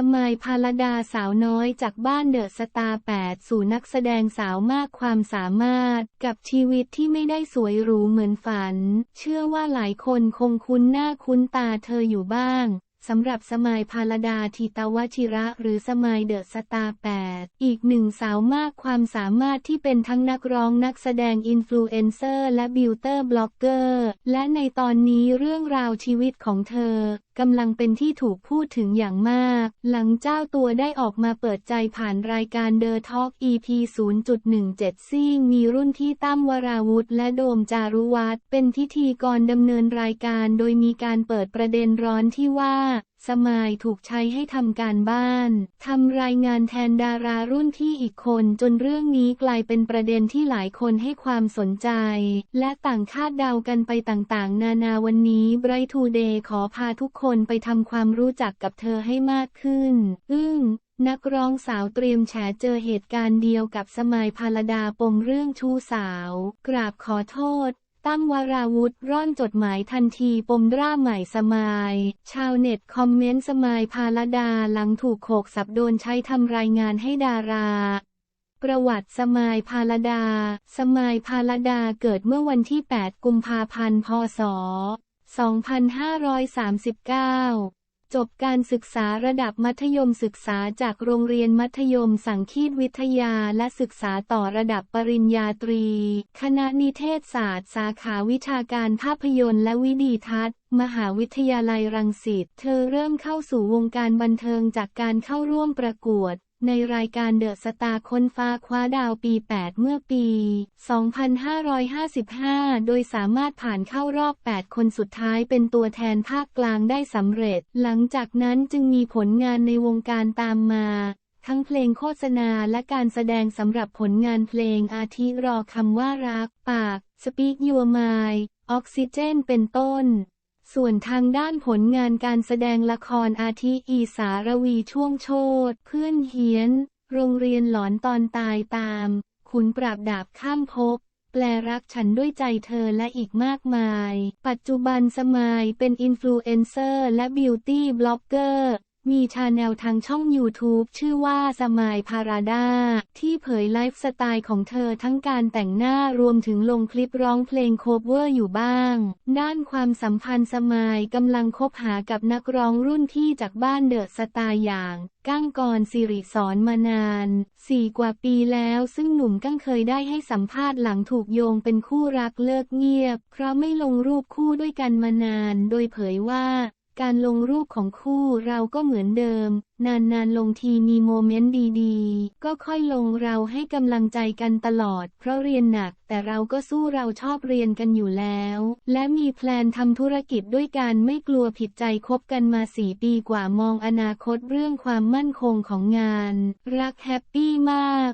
สมัยพาลดาสาวน้อยจากบ้านเดอะสตาร์8สู่นักแสดงสาวมากความสามารถ กับชีวิตที่ไม่ได้สวยหรูเหมือนฝัน เชื่อว่าหลายคนคงคุ้นหน้าคุ้นตาเธออยู่บ้างสำหรับสมัยพาลดาทิตาวชิระหรือสมัยเดอะสตาร์8อีกหนึ่งสาวมากความสามารถที่เป็นทั้งนักร้องนักแสดงอินฟลูเอนเซอร์และบิวเตอร์บล็อกเกอร์ และในตอนนี้เรื่องราวชีวิตของเธอ กำลังเป็นที่ถูกพูดถึงอย่างมาก หลังเจ้าตัวได้ออกมาเปิดใจผ่านรายการ The Talk EP 0.17 ซิ่งมีรุ่นที่ตั้มวราวุธและโดมจารุวัฒน์เป็นพิธีกรดำเนินรายการโดยมีการเปิดประเด็นร้อนที่ว่าสมายถูกใช้ให้ทำการบ้านทำรายงานแทนดารารุ่นที่อีกคนจนเรื่องนี้กลายเป็นประเด็นที่หลายคนให้ความสนใจ และต่างคาดเดากันไปต่างๆ นานาวันนี้ Bright Today ขอพาทุกคนไปทำความรู้จักกับเธอให้มากขึ้น อึ้งนักร้องสาวเตรียมแฉเจอเหตุการณ์เดียวกับสมัยพาลดาปมเรื่องชู้สาว กราบขอโทษ ตั้มวราวุธร่อนจดหมายทันทีปมดราใหม่สมาย ชาวเน็ตคอมเมนต์สมายพาลดาหลังถูกโขกสับโดนใช้ทำรายงานให้ดารา ประวัติสมายพาลดา สมายพาลดาเกิดเมื่อวันที่ 8 กุมภาพันธ์ พศ 2539 จบการศึกษาระดับมัธยมศึกษาจากโรงเรียนมัธยมสังคีตวิทยาและศึกษาต่อระดับปริญญาตรี คณะนิเทศศาสตร์สาขาวิชาการภาพยนตร์และวิดีทัศน์ มหาวิทยาลัยรังสิต เธอเริ่มเข้าสู่วงการบันเทิงจากการเข้าร่วมประกวดในรายการเดอะสตาร์ค้นฟ้าคว้าดาวปี 8 เมื่อปี 2555 โดยสามารถผ่านเข้ารอบ 8 คนสุดท้ายเป็นตัวแทนภาคกลางได้สำเร็จ หลังจากนั้นจึงมีผลงานในวงการตามมาทั้งเพลงโฆษณาและการแสดงสำหรับผลงานเพลงอาทิรอคำว่ารัก ปาก Speak Your Mind ออกซิเจนเป็นต้น ส่วนทางด้านผลงานการแสดงละครอาทิอีสารวีช่วงโชตเพื่อนเฮียน โรงเรียนหลอนตอนตายตาม ขุนปราบดาบข้ามภพแปลรักฉันด้วยใจเธอและอีกมากมาย ปัจจุบันสมายเป็นอินฟลูเอนเซอร์และบิวตี้บล็อกเกอร์ มีชาแนลทางช่อง YouTube ชื่อว่าสมายพาราดาที่เผยไลฟ์สไตล์ของเธอทั้งการแต่งหน้ารวมถึงลงคลิปร้องเพลงโคเวอร์อยู่บ้าง ด้านความสัมพันธ์สมายกำลังคบหากับนักร้องรุ่นที่จากบ้านเดอะสตาร์อย่าง ก้างกรสิริสอนมานานสี่กว่าปีแล้วซึ่งหนุ่มก้างเคยได้ให้สัมภาษณ์หลังถูกโยงเป็นคู่รักเลิกเงียบ เพราะไม่ลงรูปคู่ด้วยกันมานาน โดยเผยว่า การลงรูปของคู่เราก็เหมือนเดิม นานๆลงทีมีโมเมนต์ดีๆ ก็ค่อยลงเราให้กำลังใจกันตลอด เพราะเรียนหนัก แต่เราก็สู้เราชอบเรียนกันอยู่แล้ว และมีแพลนทำธุรกิจด้วยกันไม่กลัวผิดใจคบกันมาสี่ปีกว่ามองอนาคตเรื่องความมั่นคงของงาน รักแฮปปี้มาก